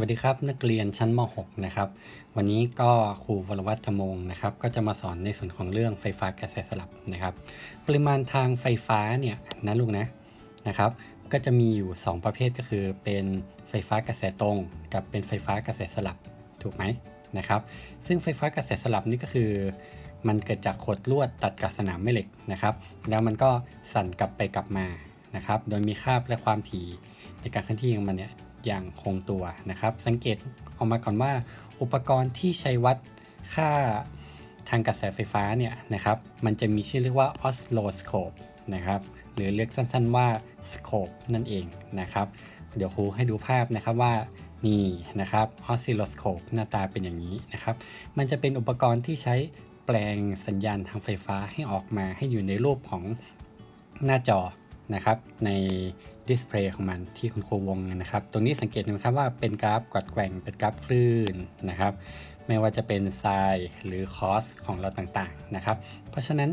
วัสดีครับนักเรียนชั้นม .6 นะครับ วันนี้ก็ครูวรวัฒน์ธมงนะครับ ก็จะมาสอนในส่วนของเรื่องไฟฟ้ากระแสสลับนะครับ ปริมาณทางไฟฟ้าเนี่ยนะลูกนะนะครับ ก็จะมีอยู่ 2 ประเภทก็คือ เป็นไฟฟ้ากระแสตรง กับเป็นไฟฟ้ากระแสสลับถูกไหมนะครับ ซึ่งไฟฟ้ากระแสสลับนี่ก็คือ มันเกิดจากขดลวดตัดกับสนามแม่เหล็กนะครับ แล้วมันก็สั่นกลับไปกลับมานะครับ โดยมีคาบและความถี่ในการเคลื่อนที่ของมันเนี่ย อย่างคงตัวนะครับ สังเกตออกมาก่อนว่า อุปกรณ์ที่ใช้วัดค่าทางกระแสไฟฟ้าเนี่ยนะครับมันจะมีชื่อเรียกว่า oscilloscope นะครับหรือเรียกสั้นๆว่า scope นั่นเองนะครับเดี๋ยวครูให้ดูภาพนะครับว่านี่นะครับ oscilloscope หน้าตาเป็นอย่างนี้นะครับ มันจะเป็นอุปกรณ์ที่ใช้แปลงสัญญาณทางไฟฟ้าให้ออกมาให้อยู่ในรูปของหน้าจอนะครับ ใน ดิสเพลย์ของมันที่คุณครูวงนะครับ ตรงนี้สังเกตนะครับว่าเป็นกราฟกวัดแกว่งเป็นกราฟคลื่นนะครับ ไม่ว่าจะเป็นไซน์หรือคอสของเราต่างๆนะครับ เพราะฉะนั้น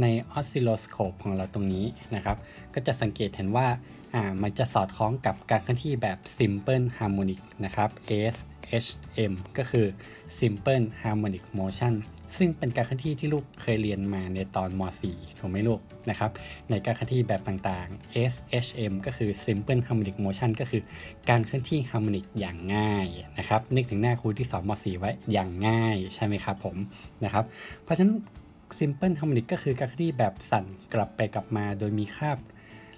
ในออสซิโลสโคปของเราตรงนี้นะครับ ก็จะสังเกตเห็นว่าอ่ามันจะสอดคล้องกับการเคลื่อนที่แบบ Simple Harmonic นะครับ SHM ก็คือ Simple Harmonic Motion ซึ่งเป็นการเคลื่อนที่ที่ลูกเคยเรียนมาในตอนม .4 ถูกไหมลูกนะครับ ในการเคลื่อนที่แบบต่างๆ SHM ก็คือ Simple Harmonic Motion ก็คือการเคลื่อนที่ฮาร์โมนิกอย่างง่ายนะครับ นึกถึงหน้าครูที่สอนม .4 ไว้อย่างง่ายใช่ไหมครับผมนะครับ เพราะฉะนั้น Simple Harmonic ก็คือการเคลื่อนที่แบบสั่นกลับไปกลับมาโดยมีคาบ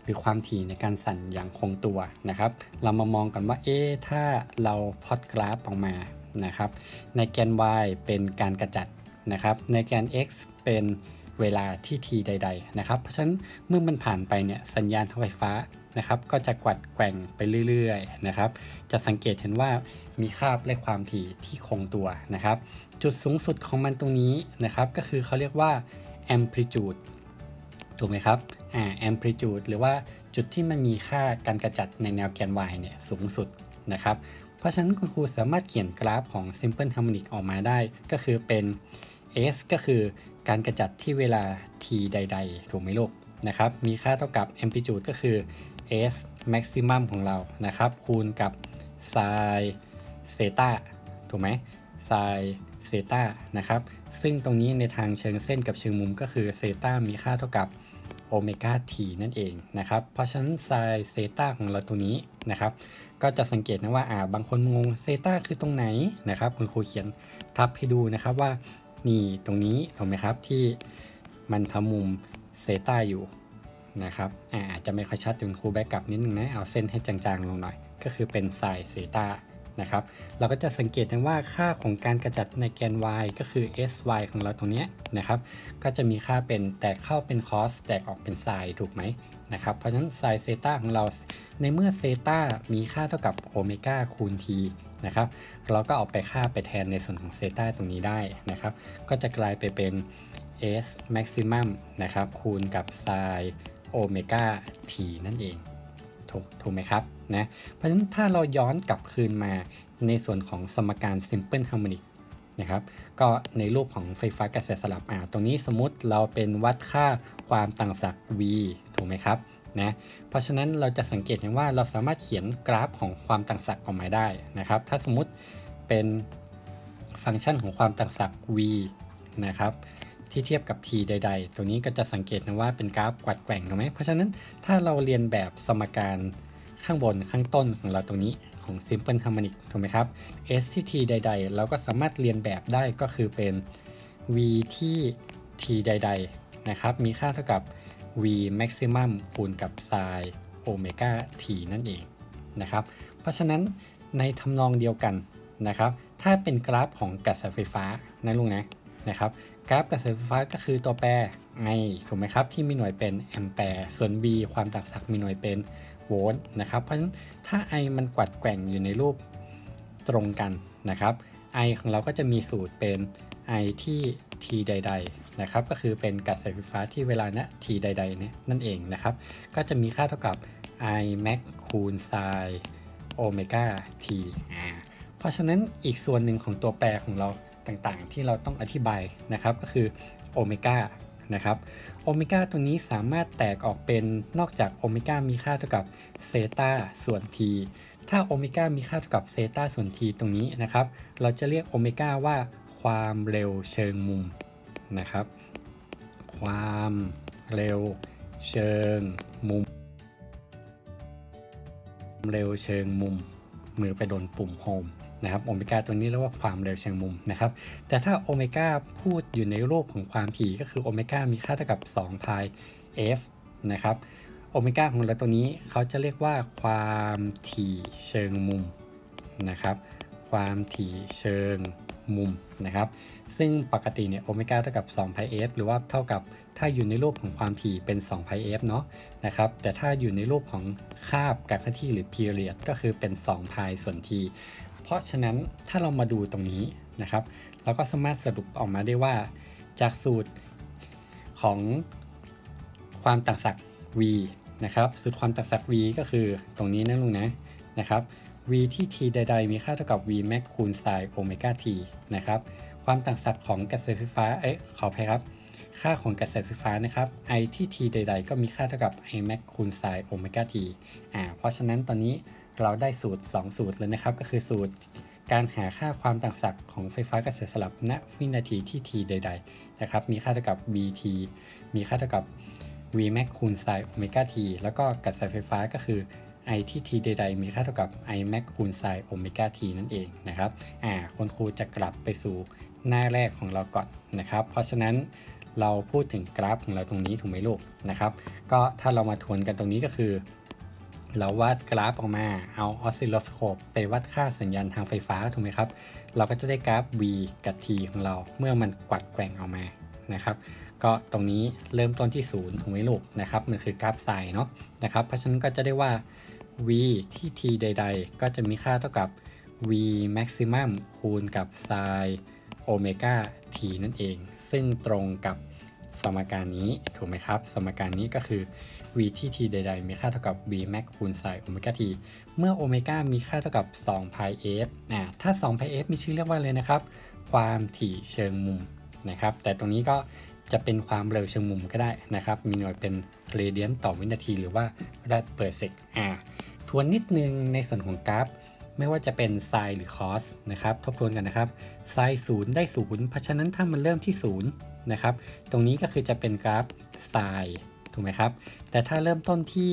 หรือความถี่ในการสั่นอย่างคงตัวนะครับ เรามามองกันว่าเอ๊ถ้าเราพอตกราฟออกมานะครับ ในแกน y เป็นการกระจัด นะครับในแกน x เป็นเวลาที่ t ใด ๆ นะครับ เพราะฉะนั้นเมื่อมันผ่านไปเนี่ยสัญญาณทางไฟฟ้านะครับ ก็จะกวัดแกว่งไปเรื่อยๆนะครับ จะสังเกตเห็นว่ามีคาบและความถี่ที่คงตัวนะครับ จุดสูงสุดของมันตรงนี้นะครับ ก็คือเขาเรียกว่า amplitude ถูกไหมครับอ่า amplitude หรือว่าจุดที่มันมีค่าการกระจัดในแนวแกน y เนี่ยสูงสุดนะครับ เพราะฉะนั้นคุณครูสามารถเขียนกราฟของ simple harmonic ออกมาได้ ก็คือเป็น s ก็คือการกระจัดที่เวลา t ใด ๆ ถูกไหมลูกนะครับ มีค่าเท่ากับ amplitude ก็คือ s maximum ของเรานะครับ คูณกับ sin theta ถูกไหม sin theta นะครับ ซึ่งตรงนี้ในทางเชิงเส้นกับเชิงมุมก็คือ theta มีค่าเท่ากับโอเมก้า t นั่นเองนะครับ เพราะฉะนั้น sin theta ของเราตรงนี้นะครับ ก็จะสังเกตนะว่าอ่าบางคนงง theta คือตรงไหนนะครับ คุณครูเขียนทับให้ดูนะครับว่า นี่ตรงนี้ถูกไหมครับที่มันทำมุมเซต้าอยู่นะครับอาจจะไม่ค่อยชัดถึงครูแบ็กกลับนิดนึงนะเอาเส้นให้จางๆลงหน่อย ก็คือเป็นไซเซต้านะครับเราก็จะสังเกตได้ว่าค่าของการกระจัดในแกน y ก็คือ sy ของเราตรงนี้นะครับ ก็จะมีค่าเป็นแตกเข้าเป็น cos แตกออกเป็น sin ถูกไหมนะครับ เพราะฉะนั้น sin เซต้าของเราในเมื่อเซต้ามีค่าเท่ากับโอเมก้าคูณ t นะครับ เราก็เอาไปค่าไปแทนในส่วนของเซต้าตรงนี้ได้นะครับ ก็จะกลายไปเป็น s maximum นะครับ คูณกับ sin โอเมก้า t นั่นเองถูกถูกไหมครับนะเพราะฉะนั้นถ้าเราย้อนกลับคืนมาในส่วนของสมการ simple harmonic นะครับ ก็ในรูปของไฟฟ้ากระแสสลับอ่าตรงนี้สมมติเราเป็นวัดค่าความต่างศักย์ v ถูกไหมครับนะ ราะฉะนั้นเราจะสังเกตเห็นว่าเราสามารถเขียนกราฟของความต่างศักย์ออกมาได้นะครับ ถ้าสมมุติเป็นฟังก์ชันของความต่างศักย์ v นะครับที่เทียบกับ t ใด ๆ ตัวนี้ก็จะสังเกตนะว่าเป็นกราฟกวัดแกว่งถูกไหมเพราะฉะนั้นถ้าเราเรียนแบบสมการข้างบนข้างต้นของเราตรงนี้ของ simple harmonic ถูกไหมครับ s ที่ t ใด ๆ เราก็สามารถเรียนแบบได้ก็คือเป็น v ที่ t ใด ๆ นะครับ มีค่าเท่ากับ v maximum คูณกับ sin โอเมก้า t นั่นเองนะครับ เพราะฉะนั้นในทำนองเดียวกันนะครับ ถ้าเป็นกราฟของกระแสไฟฟ้านะลุงนะนะครับ กราฟกระแสไฟฟ้าก็คือตัวแปร I ถูกไหมครับ ที่มีหน่วยเป็นแอมแปร์ ส่วน V ความต่างศักย์มีหน่วยเป็นโวลต์นะครับ เพราะฉะนั้นถ้า I มันกวัดแกว่งอยู่ในรูปตรงกันนะครับ I ของเราก็จะมีสูตรเป็น I ที่ t ใด ๆ นะครับก็คือเป็นกระแสไฟฟ้าที่เวลาณ t ใดๆเนี่ยนั่นเองนะครับ ก็จะมีค่าเท่ากับ I max คูณ sin โอเมก้า t อ่าเพราะฉะนั้นอีกส่วนหนึ่งของตัวแปรของเราต่างๆ ที่เราต้องอธิบายนะครับก็คือโอเมก้านะครับโอเมก้าตัวนี้สามารถแตกออกเป็นนอกจากโอเมก้ามีค่าเท่ากับเซตาส่วน t ถ้าโอเมก้ามีค่าเท่ากับเซตาส่วนทีตรงนี้นะครับ เราจะเรียกโอเมก้าว่าความเร็วเชิงมุม นะครับ ความเร็วเชิงมุม เร็วเชิงมุม มือไปโดนปุ่มโฮมนะครับโอเมก้าตัวนี้เรียกว่าความเร็วเชิงมุมนะครับ แต่ถ้าโอเมก้าพูดอยู่ในรูปของความถี่ก็คือโอเมก้ามีค่าเท่ากับ 2 พาย f นะครับโอเมก้าของเราตัวนี้เขาจะเรียกว่าความถี่เชิงมุมนะครับ ความถี่เชิงมุมนะครับ ซึ่งปกติเนี่ยโอเมก้าเท่ากับ2 pi f หรือว่าเท่ากับถ้าอยู่ในรูปของความถี่เป็น2 pi f เนาะนะครับ แต่ถ้าอยู่ในรูปของคาบการเคลื่อนที่หรือ period ก็คือเป็น2 pi ส่วนทีเพราะฉะนั้นถ้าเรามาดูตรงนี้นะครับ เราก็สามารถสรุปออกมาได้ว่า จากสูตรของความต่างศักย์ v นะครับสูตรความต่างศักย์ v ก็คือตรงนี้นะลุงนะนะครับ v ที่ t ใด ๆ มีค่าเท่ากับ v max คูณ sin โอเมก้า t นะครับ ความต่างศักย์ของกระแสไฟฟ้า เอ๊ะขออภัยครับ ค่าของกระแสไฟฟ้านะครับ i ที่ t ใด ๆ ก็มีค่าเท่ากับ i max คูณ sin โอเมก้า t อ่า เพราะฉะนั้นตอนนี้เราได้สูตร 2 สูตรเลยนะครับ ก็คือสูตรการหาค่าความต่างศักย์ของไฟฟ้ากระแสสลับณวินาทีที่ t ใด ๆ นะครับ มีค่าเท่ากับ vt มีค่าเท่ากับ v max คูณ sin โอเมก้า t แล้วก็กระแสไฟฟ้าก็คือ i ที่ t ใด ๆ มีค่าเท่ากับ i max คูณ sin โอเมก้า t นั่นเองนะครับ อ่าคุณครูจะกลับไปสู่ หน้าแรกของเราก่อนนะครับ เพราะฉะนั้นเราพูดถึงกราฟของเราตรงนี้ถูกไหมลูกนะครับ ก็ถ้าเรามาทวนกันตรงนี้ก็คือ เราวาดกราฟออกมาเอาออสซิลโลสโคปไปวัดค่าสัญญาณทางไฟฟ้าถูกไหมครับ เราก็จะได้กราฟ v กับ t ของเราเมื่อมันกวัดแกว่งออกมานะครับก็ตรงนี้เริ่มต้นที่0ถูกไหมลูกนะครับมันคือกราฟไซน์เนาะนะครับเพราะฉะนั้นก็จะได้ว่า v ที่ t ใด ๆ ก็จะมีค่าเท่ากับ v maximum คูณกับ sin โอเมก้า t นั่นเอง ซึ่งตรงกับสมการนี้ถูกไหมครับ สมการนี้ก็คือ v ที่ t ใด ๆ มีค่าเท่ากับ v max คูณ sin โอเมก้า t เมื่อโอเมก้ามีค่าเท่ากับ2 pi f อ่าถ้า2 pi f มีชื่อเรียกว่าเลยนะครับ ความถี่เชิงมุมนะครับ แต่ตรงนี้ก็จะเป็นความเร็วเชิงมุมก็ได้นะครับ มีหน่วยเป็นเรเดียนต่อวินาทีหรือว่า rad per sec อ่าทวนนิดนึงในส่วนของกราฟ ไม่ว่าจะเป็น sin หรือ cos นะครับ ทบทวนกันนะครับ sin 0 ได้ 0 เพราะฉะนั้นถ้ามันเริ่มที่ 0 นะครับ ตรงนี้ก็คือจะเป็นกราฟ sin ถูกไหมครับ แต่ถ้าเริ่มต้นที่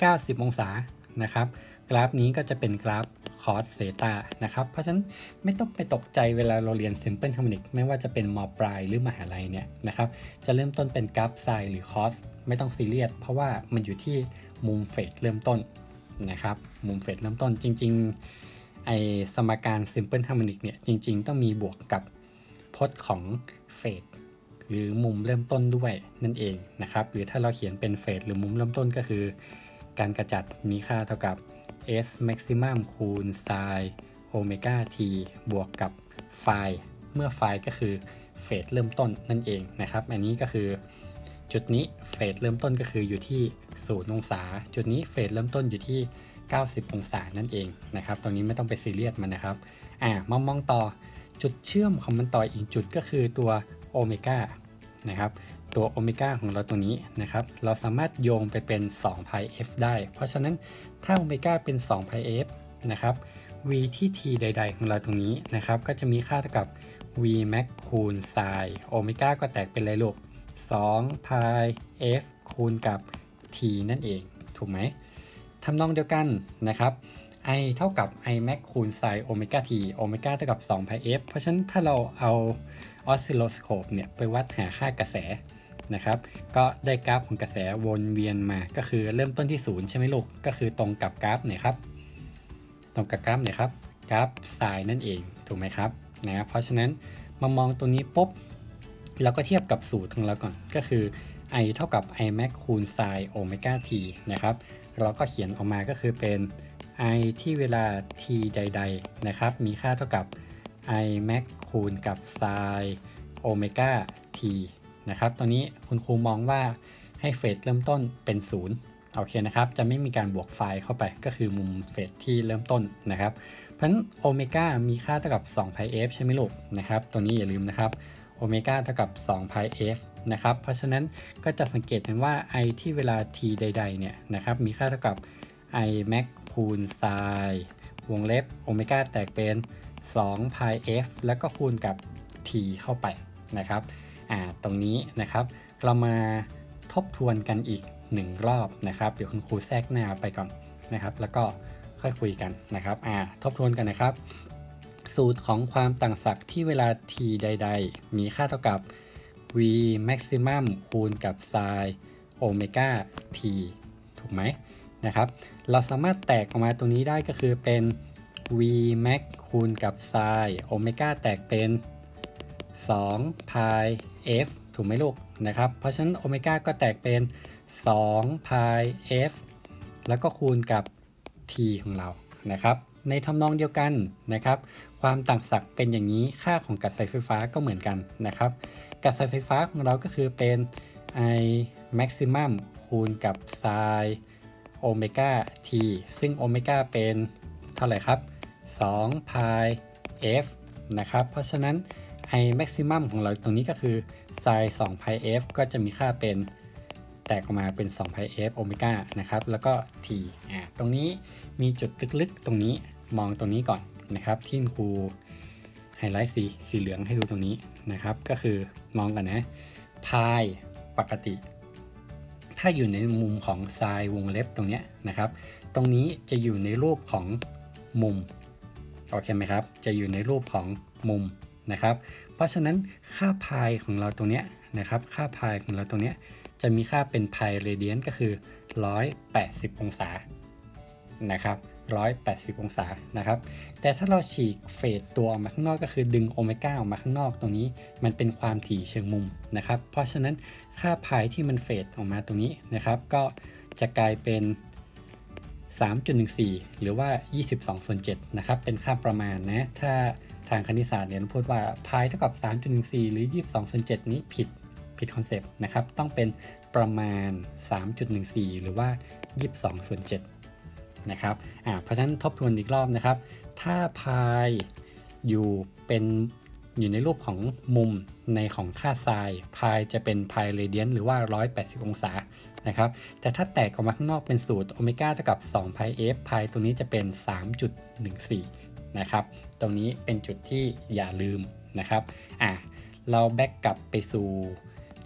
90 องศา นะครับ กราฟนี้ก็จะเป็นกราฟ cos เซตานะครับ เพราะฉะนั้นไม่ต้องไปตกใจเวลาเราเรียน simple harmonic ไม่ว่าจะเป็นมปลายหรือมหาลัยเนี่ยนะครับ จะเริ่มต้นเป็นกราฟ sin หรือ cos ไม่ต้องซีเรียส เพราะว่ามันอยู่ที่มุมเฟสเริ่มต้น นะครับ มุมเฟสเริ่มต้นจริง ๆ ไอสมการ simple harmonic เนี่ย จริง ๆ ต้องมีบวกกับพจน์ของเฟสหรือมุมเริ่มต้นด้วยนั่นเองนะครับ หรือถ้าเราเขียนเป็นเฟสหรือมุมเริ่มต้นก็คือ การกระจัดมีค่าเท่ากับ s maximum คูณ sin โอเมก้า t บวกกับไฟล์ เมื่อไฟล์ก็คือเฟสเริ่มต้นนั่นเองนะครับ อันนี้ก็คือ จุดนี้เฟสเริ่มต้นก็คืออยู่ที่0องศา จุดนี้เฟสเริ่มต้นอยู่ที่ 90 องศานั่นเองนะครับ ตรงนี้ไม่ต้องไปซีเรียสมันนะครับ อ่ามามองต่อจุดเชื่อมของมันต่ออีกจุดก็คือตัวโอเมก้านะครับ ตัวโอเมก้าของเราตัวนี้นะครับ เราสามารถโยงไปเป็น2 pi f ได้ เพราะฉะนั้นถ้าโอเมก้าเป็น2 pi f นะครับ v ที่ t ใด ๆ ของเราตรงนี้นะครับ ก็จะมีค่าเท่ากับ v max คูณ sin โอเมก้าก็แตกเป็นไรลูก 2 pi f คูณกับ t นั่นเอง ถูกไหมทำนองเดียวกันนะครับ i เท่ากับ i max คูณ sin โอเมก้า t โอเมก้าเท่ากับ2 pi f เพราะฉะนั้นถ้าเราเอาออสซิลโลสโคปเนี่ยไปวัดหาค่ากระแสนะครับ ก็ได้กราฟของกระแสวนเวียนมา ก็คือเริ่มต้นที่ 0 ใช่ไหมลูก ก็คือตรงกับกราฟเนี่ยครับ ตรงกับกราฟเนี่ยครับ กราฟไซน์นั่นเอง ถูกไหมครับนะเพราะฉะนั้นมามองตรงนี้ปุ๊บ เราก็เทียบกับสูตรของเราก่อนก็คือ i เท่ากับ i max คูณ sin โอเมก้า t นะครับ เราก็เขียนออกมาก็คือเป็น i ที่เวลา t ใด ๆ นะครับ มีค่าเท่ากับ i max คูณกับ sin โอเมก้า t นะครับตรงนี้คุณครูมองว่าให้เฟสเริ่มต้นเป็น 0 โอเคนะครับ จะไม่มีการบวกไฟล์เข้าไป ก็คือมุมเฟสที่เริ่มต้นนะครับ เพราะฉะนั้นโอเมก้ามีค่าเท่ากับ2 pi f ใช่ไหมลูกนะครับ ตัวนี้อย่าลืมนะครับ เมก้าเท่ากับ2 pi f นะครับ เพราะฉะนั้นก็จะสังเกตเห็นว่า i ที่เวลา t ใด ๆ เนี่ยนะครับ มีค่าเท่ากับ i max คูณไซน์วงเล็บโอเมก้าแตกเป็น2 pi f แล้วก็คูณกับ t เข้าไปนะครับ อ่า ตรงนี้นะครับ เรามาทบทวนกันอีก 1 รอบนะครับ เดี๋ยวคุณครูแทรกหน้าไปก่อนนะครับ แล้วก็ค่อยคุยกันนะครับ อ่า ทบทวนกันนะครับ สูตรของความต่างศักย์ที่เวลา t ใด ๆ มีค่าเท่ากับ v maximum คูณกับ sin โอเมก้า t ถูกไหมนะครับ เราสามารถแตกออกมาตรงนี้ได้ก็คือเป็น v max คูณกับ sin โอเมก้าแตกเป็น2 pi f ถูกไหมลูกนะครับ เพราะฉะนั้นโอเมก้าก็แตกเป็น2 pi f แล้วก็คูณกับ t ของเรานะครับ ในทำนองเดียวกันนะครับ ความต่างศักย์เป็นอย่างนี้ค่าของกระแสไฟฟ้าก็เหมือนกันนะครับ กระแสไฟฟ้าของเราก็คือเป็น i maximum คูณกับ sin โอเมก้า t ซึ่งโอเมก้าเป็นเท่าไหร่ครับ2 pi f นะครับ เพราะฉะนั้น i maximum ของเราตรงนี้ก็คือ sin 2 pi f ก็จะมีค่าเป็นแตกออกมาเป็น2 pi f โอเมก้านะครับ แล้วก็ t อ่าตรงนี้มีจุดลึกๆ ตรงนี้มองตรงนี้ก่อน นะครับ ที่ครูไฮไลท์สีสีเหลืองให้ดูตรงนี้นะครับ ก็คือมองกันนะ pi ปกติ ถ้าอยู่ในมุมของ sin วงเล็บตรงนี้นะครับ ตรงนี้จะอยู่ในรูปของมุมโอเคไหมครับ จะอยู่ในรูปของมุมนะครับ เพราะฉะนั้นค่าพายของเราตรงนี้นะครับ ค่าพายของเราตรงนี้จะมีค่าเป็นพายเรเดียนก็คือ 180 องศานะครับ 180 องศานะครับ แต่ถ้าเราฉีกเฟดตัวออกมาข้างนอกก็คือดึงโอเมก้าออกมาข้างนอกตรงนี้ มันเป็นความถี่เชิงมุมนะครับ เพราะฉะนั้นค่าพายที่มันเฟดออกมาตรงนี้นะครับ ก็จะกลายเป็น 3.14 หรือว่า 22ส่วน7นะครับ เป็นค่าประมาณนะ ถ้าทางคณิตศาสตร์เนี่ยพูดว่าพายเท่ากับ 3.14 หรือ 22ส่วน7นี้ผิดผิดคอนเซปต์นะครับ ต้องเป็นประมาณ 3.14 หรือว่า 22ส่วน7 นะครับอ่าเพราะฉะนั้นทบทวนอีกรอบนะครับ ถ้าพายอยู่เป็นอยู่ในรูปของมุมในของค่าไซน์พายจะเป็นพายเรเดียนหรือว่า 180 องศานะครับ แต่ถ้าแตกออกมาข้างนอกเป็นสูตรโอเมก้าเท่ากับ2 pi f พายตรงนี้จะเป็น 3.14 นะครับ ตรงนี้เป็นจุดที่อย่าลืมนะครับอะเราแบ็กกลับไปสู่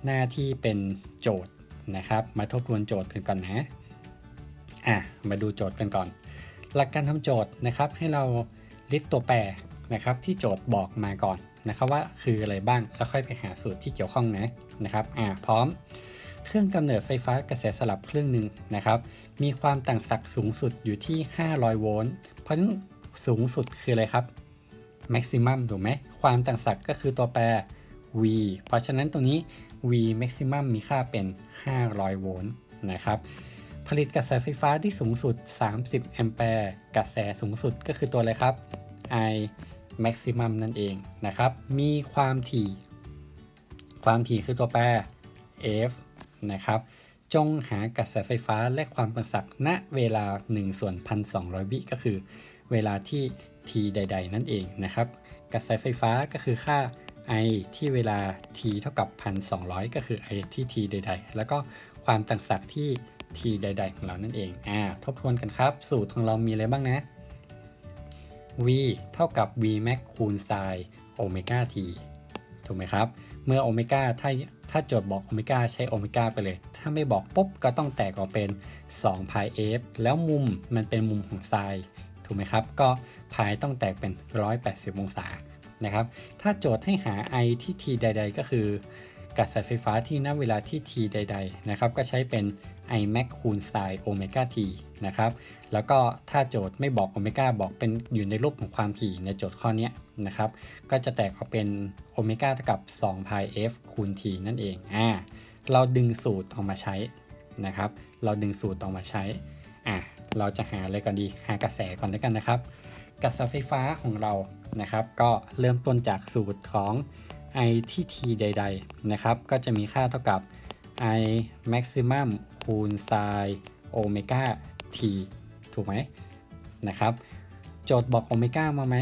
หน้าที่เป็นโจทย์นะครับ มาทบทวนโจทย์กันก่อนนะ อะมาดูโจทย์กันก่อน หลักการทำโจทย์นะครับ ให้เราลิสต์ตัวแปรนะครับ ที่โจทย์บอกมาก่อนนะครับว่าคืออะไรบ้างแล้วค่อยไปหาสูตรที่เกี่ยวข้องนะนะครับอะพร้อม เครื่องกำเนิดไฟฟ้ากระแสสลับครึ่งหนึ่งนะครับ มีความต่างศักย์สูงสุดอยู่ที่ 500 โวลต์เพราะฉะนั้นสูงสุดคืออะไรครับ maximum ถูกไหมความต่างศักย์ก็คือตัวแปร v เพราะฉะนั้นตรงนี้ v maximum มีค่าเป็น 500 โวลต์นะครับ ผลิตกระแสไฟฟ้าที่สูงสุด 30 แอมแปร์ กระแสสูงสุดก็คือตัวอะไรครับ I maximum นั่นเองนะครับ มีความถี่ ความถี่คือตัวแปร f นะครับ จงหากระแสไฟฟ้าและความต่างศักย์ณเวลา 1 ส่วน 1,200 วิก็คือ เวลาที่ t ใด ๆ นั่นเองนะครับ กระแสไฟฟ้าก็คือค่า i ที่เวลา t เท่ากับ 1,200 ก็คือ i ที่ t ใด ๆ แล้วก็ความต่างศักย์ที่ t ใด ๆ ของเรานั่นเอง อ่า ทบทวนกันครับ สูตรของเรามีอะไรบ้างนะ v เท่ากับ v max คูณ sin โอเมก้า t ถูกไหมครับ เมื่อโอเมก้าถ้าถ้าโจทย์บอกโอเมก้าใช้โอเมก้าไปเลย ถ้าไม่บอกปุ๊บก็ต้องแตกออกเป็น2 pi f แล้วมุมมันเป็นมุมของไซน์ถูกไหมครับ ก็พายต้องแตกเป็น 180 องศา นะครับ ถ้าโจทย์ให้หา i ที่ t ใด ๆ ก็คือกระแสไฟฟ้าที่ณเวลาที่ t ใด ๆ นะครับ ก็ใช้เป็น i max คูณ sin โอเมก้า t นะครับ แล้วก็ถ้าโจทย์ไม่บอกโอเมก้าบอกเป็นอยู่ในรูปของความถี่ในโจทย์ข้อนี้นะครับ ก็จะแตกออกเป็นโอเมก้าเท่ากับ2 pi f คูณ t นั่นเองอ่าเราดึงสูตรออกมาใช้นะครับ เราดึงสูตรออกมาใช้อ่าเราจะหาอะไรก่อนดี หากระแสก่อนแล้วกันนะครับ กระแสไฟฟ้าของเรานะครับ ก็เริ่มต้นจากสูตรของ i ที่ t ใด ๆ นะครับ ก็จะมีค่าเท่ากับ i maximum คูณ sin โอเมก้า t ถูกไหมนะครับ โจทย์บอกโอเมก้ามาไหม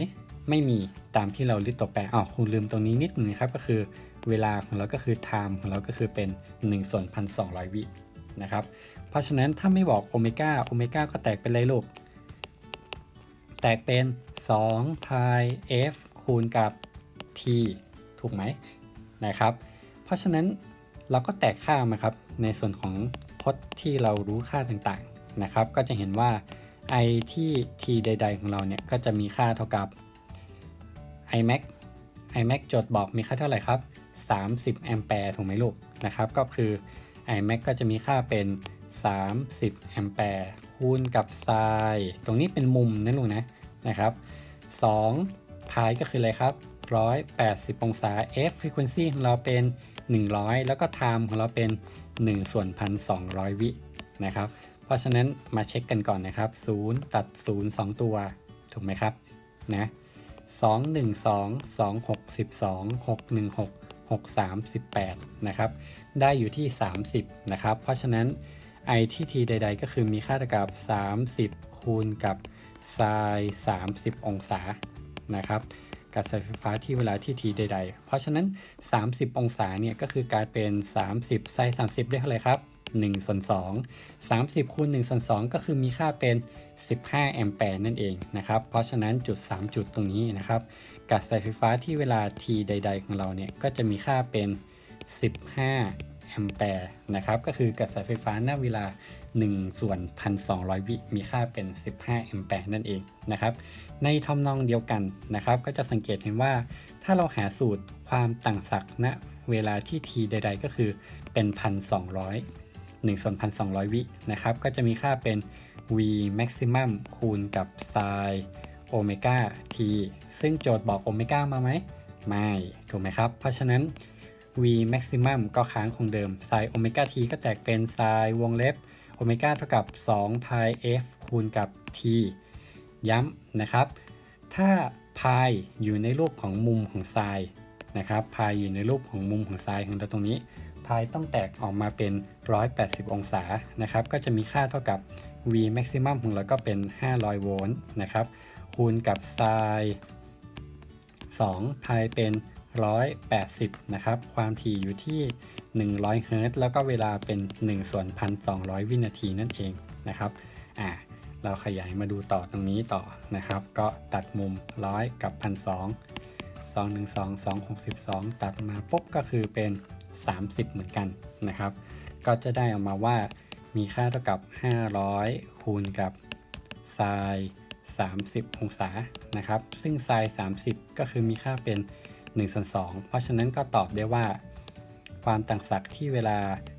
ไม่มีตามที่เราลิสต์ตัวแปรอ๋อคุณลืมตรงนี้นิดนึงครับ ก็คือเวลาของเราก็คือ time ของเราก็คือเป็น1ส่วน1,200วินะครับ เพราะฉะนั้นถ้าไม่บอกโอเมก้าโอเมก้าก็แตกเป็นอะไรลูก แตกเป็น2 pi f คูณกับ t ถูกไหมนะครับ เพราะฉะนั้นเราก็แตกค่ามาครับ ในส่วนของ พจน์ที่เรารู้ค่าต่างๆนะครับ ก็จะเห็นว่า i ที่ t ใด ๆ ของเราเนี่ยก็จะมีค่าเท่ากับ imax imax โจทย์บอกมีค่าเท่าไหร่ครับ 30 แอมแปร์ถูกไหมลูกนะครับ ก็คือ imax ก็จะมีค่าเป็น 30 แอมแปร์คูณกับไซน์ตรงนี้เป็นมุมนะลูกนะนะครับ2 pi ก็คืออะไรครับ 180 องศา f frequency ของเราเป็น 100 แล้วก็ time ของเราเป็น 1 ส่วน 1,200 วินะครับ เพราะฉะนั้นมาเช็คกันก่อนนะครับ 0 ตัด 0 2 ตัว ถูกไหมครับนะ2 1 2 2 6 12 6 1 6 6 3 18นะครับ ได้อยู่ที่ 30 นะครับ เพราะฉะนั้น i ที่ t ใด ๆ ก็คือมีค่าเท่ากับ 30 คูณกับ sin 30 องศานะครับ กระแสไฟฟ้าที่เวลาที่ t ใด ๆ เพราะฉะนั้น 30 องศาเนี่ยก็คือกลายเป็น 30 sin 30 ได้เท่าไหร่ครับ1ส่วน2 30คูณ1ส่วน2ก็คือมีค่าเป็น 15 แอมแปร์นั่นเองนะครับ เพราะฉะนั้นจุด 3 จุดตรงนี้นะครับกระแสไฟฟ้าที่เวลา t ใด ๆ ของเราเนี่ยก็จะมีค่าเป็น 15 แอมแปร์นะครับ ก็คือกระแสไฟฟ้าณเวลา1ส่วน1,200 วิมีค่าเป็น 15 แอมแปร์นั่นเองนะครับ ในทำนองเดียวกันนะครับ ก็จะสังเกตเห็นว่า ถ้าเราหาสูตรความต่างศักย์ณเวลาที่ t ใด ๆ ก็คือเป็น 1,200 1ส่วน1,200 วินะครับ ก็จะมีค่าเป็น v maximum คูณกับ sin โอเมก้า t ซึ่งโจทย์บอกโอเมก้ามาไหม ไม่ ถูกไหมครับ เพราะฉะนั้น v maximum ก็ค้างคงเดิม sin โอเมก้า t ก็แตกเป็น sin วงเล็บโอเมก้าเท่ากับ2 pi f คูณกับ t ย้ำนะครับ ถ้า pi อยู่ในรูปของมุมของ sin นะครับ pi อยู่ในรูปของมุมของ sin ของเราตรงนี้ pi ต้องแตกออกมาเป็น 180 องศานะครับ ก็จะมีค่าเท่ากับ v maximum ของเราก็เป็น 500 โวลต์นะครับ คูณกับ sin 2 pi เป็น 180 นะครับ ความถี่อยู่ที่ 100 เฮิรตซ์แล้วก็เวลาเป็น 1 ส่วน 1,200 วินาทีนั่นเองนะครับ อ่า เราขยายมาดูต่อตรงนี้ต่อนะครับ ก็ตัดมุม100กับ1,200 212 262ตัดมาปุ๊บก็คือเป็น 30 เหมือนกันนะครับ ก็จะได้ออกมาว่ามีค่าเท่ากับ 500 คูณกับ sin 30 องศานะครับ ซึ่ง sin 30 ก็คือมีค่าเป็น1ส่วน2เพราะฉะนั้นก็ตอบได้ว่า ความต่างศักย์ที่เวลา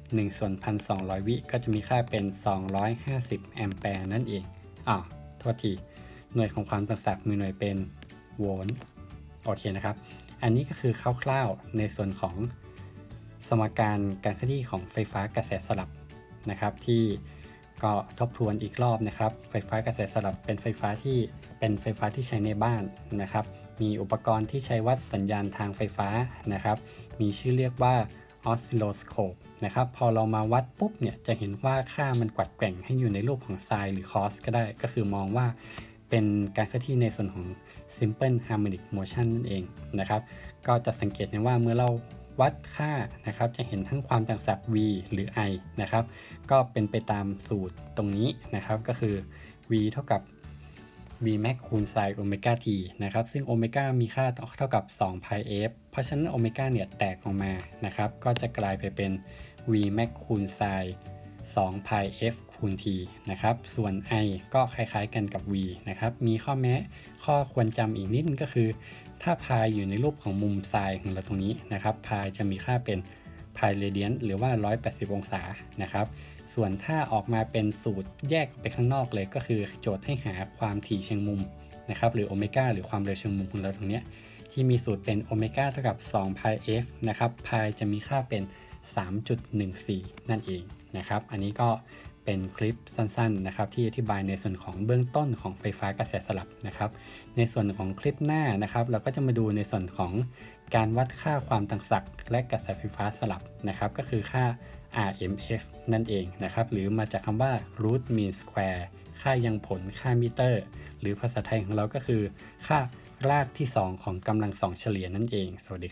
1 ส่วน 1,200 วิก็จะมีค่าเป็น 250 แอมแปร์นั่นเองอ่าโทษที หน่วยของความต่างศักย์มีหน่วยเป็นโวลต์โอเคนะครับ อันนี้ก็คือคร่าวๆในส่วนของสมการการเคลื่อนที่ของไฟฟ้ากระแสสลับนะครับ ที่ก็ทบทวนอีกรอบนะครับ ไฟฟ้ากระแสสลับเป็นไฟฟ้าที่เป็นไฟฟ้าที่ใช้ในบ้านนะครับ มีอุปกรณ์ที่ใช้วัดสัญญาณทางไฟฟ้านะครับ มีชื่อเรียกว่า ออสซิลโลสโคปนะครับ พอเรามาวัดปุ๊บเนี่ยจะเห็นว่าค่ามันกวัดแกว่งให้อยู่ในรูปของไซน์หรือคอสก็ได้ ก็คือมองว่าเป็นการเคลื่อนที่ในส่วนของ simple harmonic motion นั่นเองนะครับ ก็จะสังเกตเห็นว่าเมื่อเราวัดค่านะครับ จะเห็นทั้งความต่างศักย์ v หรือ i นะครับ ก็เป็นไปตามสูตรตรงนี้นะครับ ก็คือ v เท่ากับ v max คูณ sin โอเมก้า t นะครับ ซึ่งโอเมก้ามีค่าเท่ากับ2 pi f เพราะฉะนั้นโอเมก้าเนี่ยแตกออกมานะครับ ก็จะกลายไปเป็น v max คูณ sin 2 pi f คูณ t นะครับ ส่วน i ก็คล้ายๆกันกับ v นะครับ มีข้อแม้ข้อควรจำอีกนิดนึงก็คือ ถ้า pi อยู่ในรูปของมุมไซน์ของเราตรงนี้นะครับ pi จะมีค่าเป็น pi radian หรือว่า 180 องศานะครับ ส่วนถ้าออกมาเป็นสูตรแยกไปข้างนอกเลยก็คือโจทย์ให้หาความถี่เชิงมุมนะครับหรือโอเมก้าหรือความเร็วเชิงมุมของเราตรงนี้ที่มีสูตรเป็นโอเมก้าเท่ากับ2 pi f นะครับ pi จะมีค่าเป็น 3.14 นั่นเองนะครับ อันนี้ก็เป็นคลิปสั้นๆนะครับที่อธิบายในส่วนของเบื้องต้นของไฟฟ้ากระแสสลับนะครับ ในส่วนของคลิปหน้านะครับ เราก็จะมาดูในส่วนของการวัดค่าความต่างศักย์และกระแสไฟฟ้าสลับนะครับ ก็คือค่า RMF นั่นเองนะครับ หรือมาจากคำว่า root mean square ค่ายังผลค่ามิเตอร์ หรือภาษาไทยของเราก็คือ ค่ารากที่ 2 ของกำลังสองเฉลี่ยนั่นเอง สวัสดี